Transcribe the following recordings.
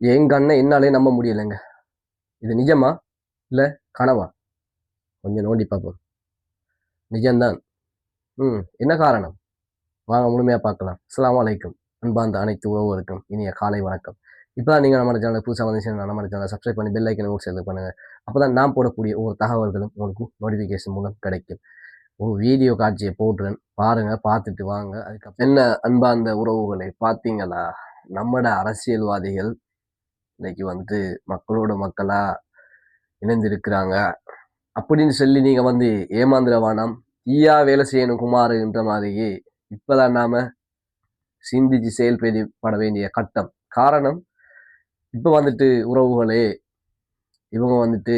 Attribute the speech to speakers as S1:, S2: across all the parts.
S1: எங்கள் அண்ணன் என்னாலே நம்ப முடியலைங்க. இது நிஜமா? இல்லை கனவா? கொஞ்சம் நோண்டி பார்ப்போம் நிஜம்தான். ம் என்ன காரணம்? வாங்க முழுமையாக பார்க்கலாம். அஸ்லாம் அலைக்கும். அன்பார்ந்த அனைத்து உறவுகளுக்கும் இனிய காலை வணக்கம். இப்போ தான் நீங்கள் நம்ம சேனல் புதுசாக வந்துச்சுன்னா நம்ம சேனல் சப்ஸ்கிரைப் பண்ணி பெல் ஐக்கனை ஊர் சேர்த்து பண்ணுங்கள் அப்போ தான் நான் போடக்கூடிய ஒவ்வொரு தகவல்களும் உங்களுக்கு நோட்டிஃபிகேஷன் மூலம் கிடைக்கும். ஒரு வீடியோ காட்சியை போட்டுறேன் பாருங்கள் பார்த்துட்டு வாங்க. அதுக்கப்புறம் என்ன அன்பார்ந்த உறவுகளை பார்த்தீங்களா? நம்மட அரசியல்வாதிகள் இன்னைக்கு வந்து மக்களோட மக்களா இணைந்திருக்கிறாங்க. அப்படின்னு சொல்லி நீங்க வந்து ஏமாந்திர ஈயா வேலை செய்யணும் குமாருன்ற மாதிரி இப்பதான் நாம சிந்திச்சு செயல்பட வேண்டிய கட்டம். காரணம் இப்ப வந்துட்டு உறவுகளே இவங்க வந்துட்டு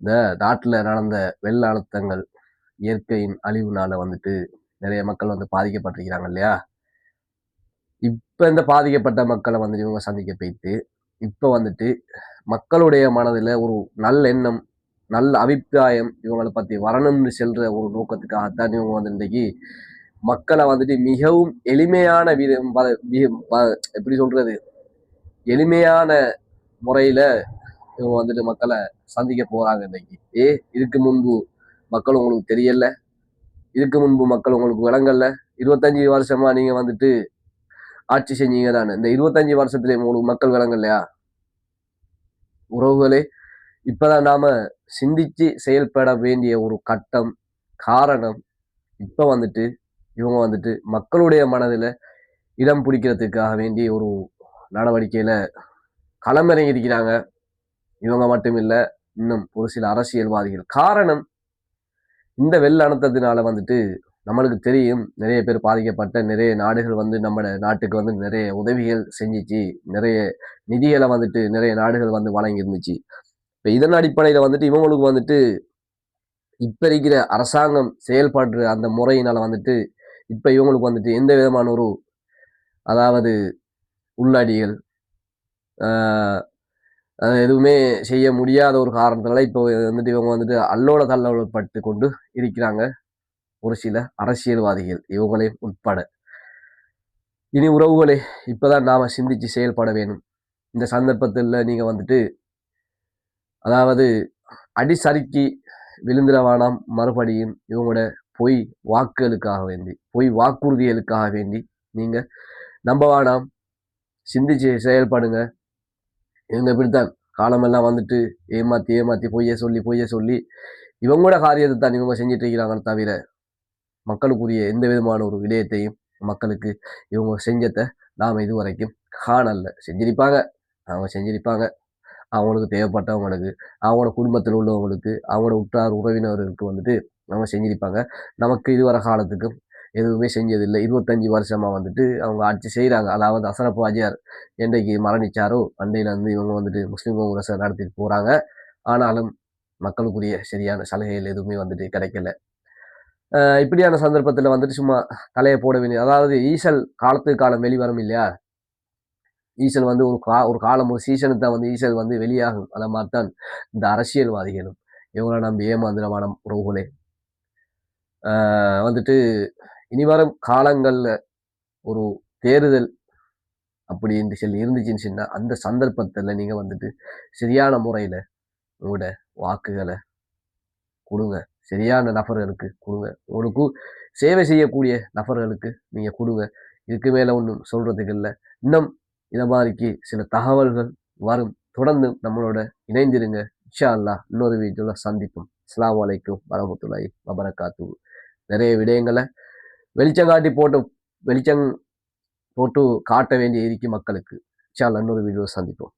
S1: இந்த நாட்டில் நடந்த வெள்ள அழுத்தங்கள் இயற்கையின் அழிவுனால வந்துட்டு நிறைய மக்கள் வந்து பாதிக்கப்பட்டிருக்கிறாங்க இல்லையா? இப்போ இந்த பாதிக்கப்பட்ட மக்களை வந்துட்டு இவங்க சந்திக்க போயிட்டு இப்போ வந்துட்டு மக்களுடைய மனதில் ஒரு நல்ல எண்ணம் நல்ல அபிப்பிராயம் இவங்களை பற்றி வரணும்னு செல்ற ஒரு நோக்கத்துக்காகத்தான் இவங்க வந்து இன்றைக்கு மக்களை வந்துட்டு மிகவும் எளிமையான விதம் எப்படி சொல்றது? எளிமையான முறையில் இவங்க வந்துட்டு மக்களை சந்திக்க போகிறாங்க இன்னைக்கு ஏ இதுக்கு முன்பு மக்கள் உங்களுக்கு தெரியல இதுக்கு முன்பு மக்கள் உங்களுக்கு விளங்கல இருபத்தஞ்சி வருஷமாக நீங்கள் வந்துட்டு ஆட்சி செஞ்சீங்க தானே இந்த இருபத்தஞ்சு வருஷத்துல உங்களுக்கு மக்கள் விளங்கலையா உறவுகளே இப்பதான் நாம சிந்திச்சு செயல்பட வேண்டிய ஒரு கட்டம் காரணம் இப்ப வந்துட்டு இவங்க வந்துட்டு மக்களுடைய மனதுல இடம் பிடிக்கிறதுக்காக வேண்டிய ஒரு நடவடிக்கையில களமிறங்கி இருக்கிறாங்க இவங்க மட்டும் இல்லை இன்னும் ஒரு சில அரசியல்வாதிகள். காரணம் இந்த வெள்ள அழுத்தத்தினால வந்துட்டு நம்மளுக்கு தெரியும் நிறைய பேர் பாதிக்கப்பட்ட நிறைய நாடுகள் வந்து நம்ம நாட்டுக்கு வந்து நிறைய உதவிகள் செஞ்சுச்சு. நிறைய நிதிகளை வந்துட்டு நிறைய நாடுகள் வந்து வழங்கி இருந்துச்சு இதன் அடிப்படையில் வந்துட்டு இவங்களுக்கு வந்துட்டு இப்போ இருக்கிற அரசாங்கம் செயல்படுற அந்த முறையினால் வந்துட்டு இப்போ இவங்களுக்கு வந்துட்டு எந்த விதமான ஒரு அதாவது உள்ளடிகள் எதுவுமே செய்ய முடியாத ஒரு காரணத்தினால இப்போ வந்துட்டு இவங்க வந்துட்டு அல்லோட தள்ளப்பட்டு கொண்டு இருக்கிறாங்க. ஒரு சில அரசியல்வாதிகள் இவங்களையும் உட்பட. இனி உறவுகளே இப்போதான் நாம் சிந்தித்து செயல்பட வேணும். இந்த சந்தர்ப்பத்தில் நீங்கள் வந்துட்டு அதாவது அடிசறுக்கி விழுந்திர வேணாம் மறுபடியும் இவங்களோட பொய் வாக்குகளுக்காக வேண்டி பொய் வாக்குறுதிகளுக்காக வேண்டி நீங்கள் நம்ப வேணாம். சிந்திச்சு செயல்படுங்க. இவங்க இப்படித்தான் காலமெல்லாம் வந்துட்டு ஏமாற்றி ஏமாற்றி பொய்ய சொல்லி பொய்ய சொல்லி இவங்களோட காரியத்தை தான் இவங்க செஞ்சிட்டு இருக்கிறாங்கன்னு தவிர மக்களுக்குரிய எந்த விதமான ஒரு விடயத்தையும் மக்களுக்கு இவங்க செஞ்சதை நாம் இதுவரைக்கும் காணல. செஞ்சிருப்பாங்க. அவங்க செஞ்சிருப்பாங்க. அவங்களுக்கு தேவைப்பட்டவங்களுக்கு அவங்களோட குடும்பத்தில் உள்ளவங்களுக்கு அவங்களோட உற்றார் உறவினர்களுக்கு வந்துட்டு அவங்க செஞ்சிருப்பாங்க. நமக்கு இதுவரை காலத்துக்கும் எதுவுமே செஞ்சதில்லை. இருபத்தஞ்சி வருஷமாக வந்துட்டு அவங்க ஆட்சி செய்கிறாங்க அதாவது அசரப்பு வாஜியார் என்றைக்கு மரணிச்சாரோ அண்டையிலேருந்து இவங்க வந்துட்டு முஸ்லீம் காங்கிரஸை நடத்திட்டு போகிறாங்க ஆனாலும் மக்களுக்குரிய சரியான சலுகைகள் எதுவுமே வந்துட்டு கிடைக்கல. இப்படியான சந்தர்ப்பத்தில் வந்துட்டு சும்மா தலையை போட வேண்டிய அதாவது ஈசல் காலத்துக்கு காலம் வெளிவரும் இல்லையா? ஈசல் வந்து ஒரு கா ஒரு காலம் ஒரு சீசனுக்கு தான் வந்து ஈசல் வந்து வெளியாகும். அதை மாதிரி தான் இந்த அரசியல்வாதிகளும் இவங்களை நம்பி ஏமாந்திரமான உறவுகளே வந்துட்டு இனி வரும் காலங்களில் ஒரு தேர்தல் அப்படின்னு சொல்லி இருந்துச்சுன்னு சொன்னால் அந்த சந்தர்ப்பத்தில் நீங்கள் வந்துட்டு சரியான முறையில் உங்களோட வாக்குகளை கொடுங்க. சரியான நபர்களுக்கு கொடுங்க. உங்களுக்கு சேவை செய்யக்கூடிய நபர்களுக்கு நீங்கள் கொடுங்க. இதுக்கு மேலே ஒன்றும் சொல்கிறதுக்கு இல்லை. இன்னும் இதை மாதிரிக்கு சில தகவல்கள் வரும். தொடர்ந்து நம்மளோட இணைந்திருங்க. இன்ஷா அல்லா இன்னொரு வீடியோல சந்திப்போம். அஸ்லாம் வலைக்கும் வரமத்துல்லாஹி வபரகாத்து நிறைய விடயங்களை வெளிச்சம் காட்டி போட்டு வெளிச்சம் போட்டு காட்ட வேண்டிய இருக்கு மக்களுக்கு. இன்ஷா அல்லா இன்னொரு வீடியோ சந்திப்போம்.